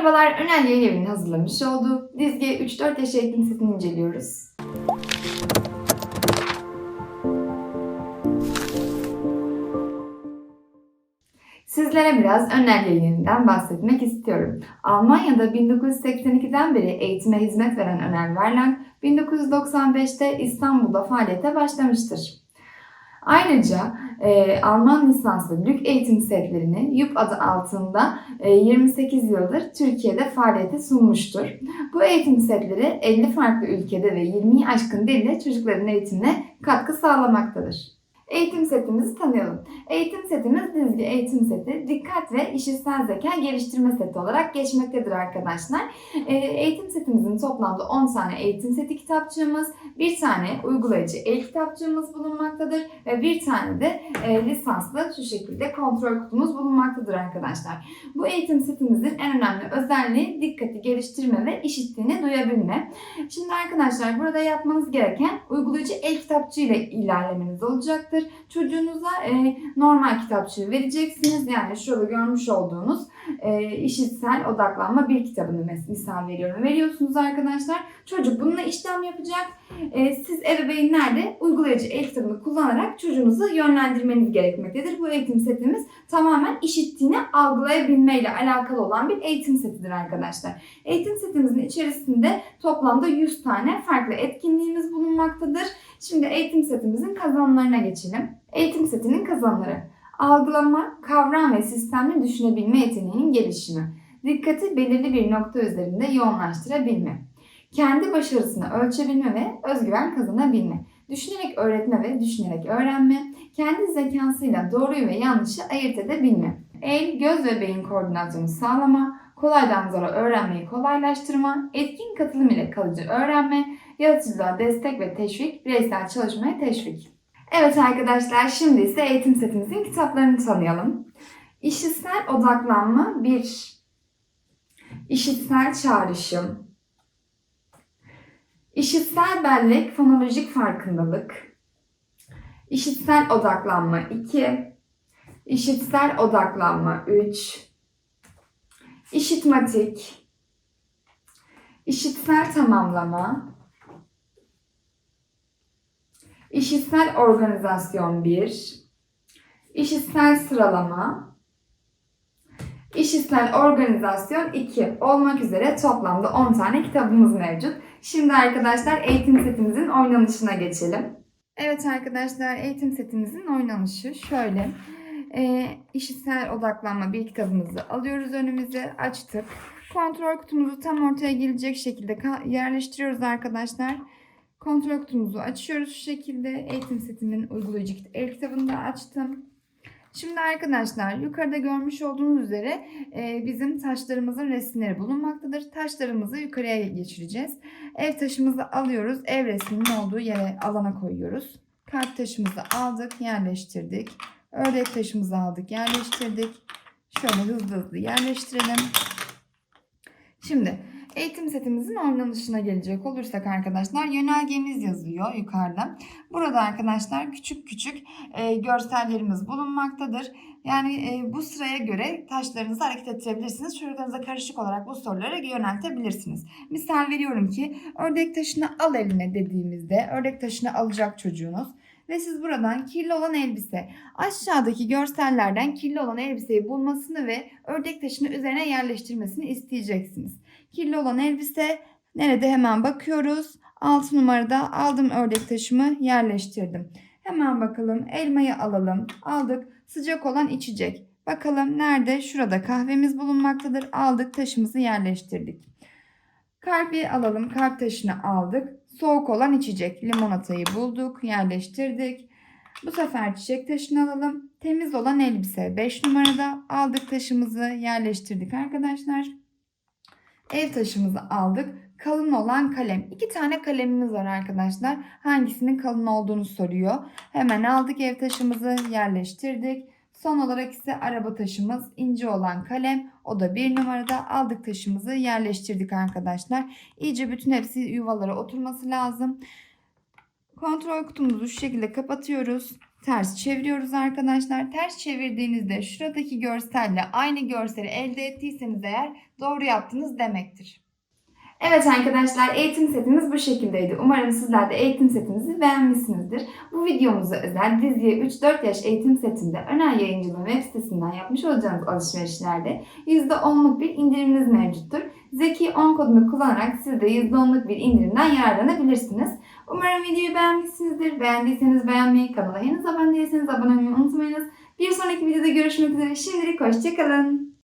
Merhabalar, Önel Yayın Evi'nin hazırlamış olduğu Dizge 3-4 yaş eğitim setini inceliyoruz. Sizlere biraz Önel Yayın Evi'nden bahsetmek istiyorum. Almanya'da 1982'den beri eğitime hizmet veren Önel Verlag, 1995'te İstanbul'da faaliyete başlamıştır. Ayrıca e, Alman lisanslı Lük eğitim setlerini YUP adı altında e, 28 yıldır Türkiye'de faaliyete sunmuştur. Bu eğitim setleri 50 farklı ülkede ve 20'yi aşkın dilde çocukların eğitimine katkı sağlamaktadır. Eğitim setimizi tanıyalım. Eğitim setimiz dizgi eğitim seti, dikkat ve işitsel zeka geliştirme seti olarak geçmektedir arkadaşlar. E, eğitim setimizin toplamda 10 tane eğitim seti kitapçığımız, bir tane uygulayıcı el kitapçığımız bulunmaktadır ve bir tane de e, lisanslı şu şekilde kontrol kutumuz bulunmaktadır arkadaşlar. Bu eğitim setimizin en önemli özelliği dikkati geliştirme ve işittiğini duyabilme. Şimdi arkadaşlar burada yapmanız gereken uygulayıcı el kitapçığı ile ilerlemeniz olacaktır. Çocuğunuza e, normal kitapçığı vereceksiniz. Yani şurada görmüş olduğunuz e, işitsel odaklanma bir kitabını misal veriyorum. Veriyorsunuz arkadaşlar. Çocuk bununla işlem yapacak. E, siz ebeveynler de uygulayıcı el kitabını kullanarak çocuğunuzu yönlendirmeniz gerekmektedir. Bu eğitim setimiz tamamen işittiğini algılayabilmeyle alakalı olan bir eğitim setidir arkadaşlar. Eğitim setimizin içerisinde toplamda 100 tane farklı etkinliğimiz bulunmaktadır. Şimdi eğitim setimizin kazanımlarına geçelim. Eğitim setinin kazanımları. Algılama, kavram ve sistemli düşünebilme yeteneğinin gelişimi. Dikkati belirli bir nokta üzerinde yoğunlaştırabilme. Kendi başarısını ölçebilme ve özgüven kazanabilme. Düşünerek öğretme ve düşünerek öğrenme. Kendi zekasıyla doğruyu ve yanlışı ayırt edebilme. El, göz ve beyin koordinasyonu sağlama. Kolaydan zora öğrenmeyi kolaylaştırma. Etkin katılım ile kalıcı öğrenme. Yaratıcılığa destek ve teşvik. Bireysel çalışmaya teşvik. Evet arkadaşlar şimdi ise eğitim setimizin kitaplarını tanıyalım. İşitsel odaklanma 1. İşitsel çağrışım. İşitsel bellek fonolojik farkındalık. İşitsel odaklanma 2. İşitsel odaklanma 3. İşitmatik. İşitsel tamamlama. İşitsel organizasyon 1. İşitsel sıralama. İşitsel organizasyon 2 olmak üzere toplamda 10 tane kitabımız mevcut. Şimdi arkadaşlar eğitim setimizin oynanışına geçelim. Evet arkadaşlar eğitim setimizin oynanışı şöyle. E, işitsel odaklanma bir kitabımızı alıyoruz önümüze açtık. Kontrol kutumuzu tam ortaya gelecek şekilde yerleştiriyoruz arkadaşlar. Kontrol kutumuzu açıyoruz şu şekilde. Eğitim setimin uygulayıcı el kitabını da açtım. Şimdi arkadaşlar yukarıda görmüş olduğunuz üzere e, bizim taşlarımızın resimleri bulunmaktadır. Taşlarımızı yukarıya geçireceğiz. Ev taşımızı alıyoruz. Ev resminin olduğu yere alana koyuyoruz. Kalp taşımızı aldık, yerleştirdik. Ördek taşımızı aldık, yerleştirdik. Şöyle hızlı hızlı yerleştirelim. Şimdi eğitim setimizin oynanışına gelecek olursak arkadaşlar yönergemiz yazıyor yukarıda. Burada arkadaşlar küçük küçük e, görsellerimiz bulunmaktadır. Yani e, bu sıraya göre taşlarınızı hareket ettirebilirsiniz. Çocuklarınıza karışık olarak bu soruları yöneltebilirsiniz. Misal veriyorum ki ördek taşını al eline dediğimizde ördek taşını alacak çocuğunuz. Ve siz buradan kirli olan elbise, aşağıdaki görsellerden kirli olan elbiseyi bulmasını ve ördek taşını üzerine yerleştirmesini isteyeceksiniz. Kirli olan elbise nerede hemen bakıyoruz. 6 numarada aldım ördek taşımı yerleştirdim. Hemen bakalım elmayı alalım. Aldık sıcak olan içecek. Bakalım nerede? Şurada kahvemiz bulunmaktadır. Aldık taşımızı yerleştirdik. Kalbi alalım. Kalp taşını aldık. Soğuk olan içecek. Limonatayı bulduk. Yerleştirdik. Bu sefer çiçek taşını alalım. Temiz olan elbise. 5 numarada aldık taşımızı yerleştirdik arkadaşlar. Ev taşımızı aldık. Kalın olan kalem. İki tane kalemimiz var arkadaşlar. Hangisinin kalın olduğunu soruyor. Hemen aldık ev taşımızı yerleştirdik. Son olarak ise araba taşımız ince olan kalem. O da bir numarada aldık taşımızı yerleştirdik arkadaşlar. İyice bütün hepsi yuvalara oturması lazım. Kontrol kutumuzu şu şekilde kapatıyoruz. ters çeviriyoruz arkadaşlar. Ters çevirdiğinizde şuradaki görselle aynı görseli elde ettiyseniz eğer doğru yaptınız demektir. Evet arkadaşlar eğitim setimiz bu şekildeydi. Umarım sizler de eğitim setimizi beğenmişsinizdir. Bu videomuza özel diziye 3-4 yaş eğitim setinde Öner Yayıncılığı web sitesinden yapmış olacağınız alışverişlerde %10'luk bir indiriminiz mevcuttur. Zeki 10 kodunu kullanarak siz de %10'luk bir indirimden yararlanabilirsiniz. Umarım videoyu beğenmişsinizdir. Beğendiyseniz beğenmeyi, kanala henüz abone değilseniz abone olmayı unutmayınız. Bir sonraki videoda görüşmek üzere. Şimdilik hoşçakalın.